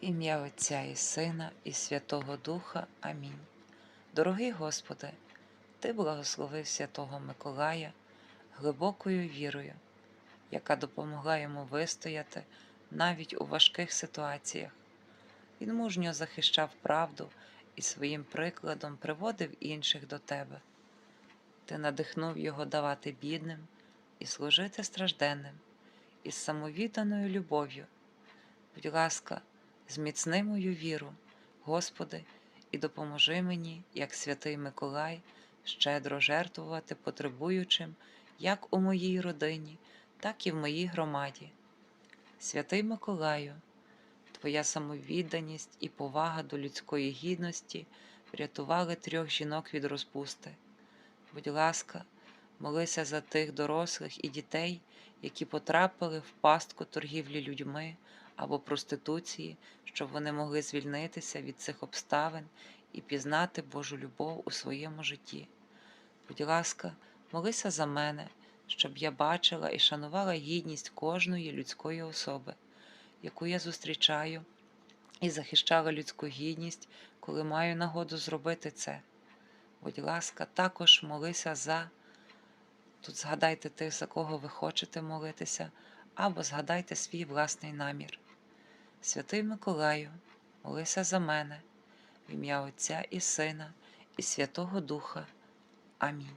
ім'я Отця і Сина, і Святого Духа. Амінь. Дорогий Господи, Ти благословив Святого Миколая глибокою вірою, яка допомогла йому вистояти навіть у важких ситуаціях. Він мужньо захищав правду і своїм прикладом приводив інших до Тебе. Ти надихнув його давати бідним і служити стражденним із самовідданою любов'ю. Будь ласка, зміцни мою віру, Господи, і допоможи мені, як святий Миколай, щедро жертвувати потребуючим як у моїй родині, так і в моїй громаді. Святий Миколаю, Твоя самовідданість і повага до людської гідності врятували трьох жінок від розпусти. Будь ласка, молися за тих дорослих і дітей, які потрапили в пастку торгівлі людьми або проституції, щоб вони могли звільнитися від цих обставин і пізнати Божу любов у своєму житті. Будь ласка, молися за мене, щоб я бачила і шанувала гідність кожної людської особи, яку я зустрічаю, і захищала людську гідність, коли маю нагоду зробити це. Будь ласка, також молися за. Тут згадайте тих, за кого ви хочете молитися, або згадайте свій власний намір. Святий Миколаю, молися за мене, в ім'я Отця і Сина, і Святого Духа. Амінь.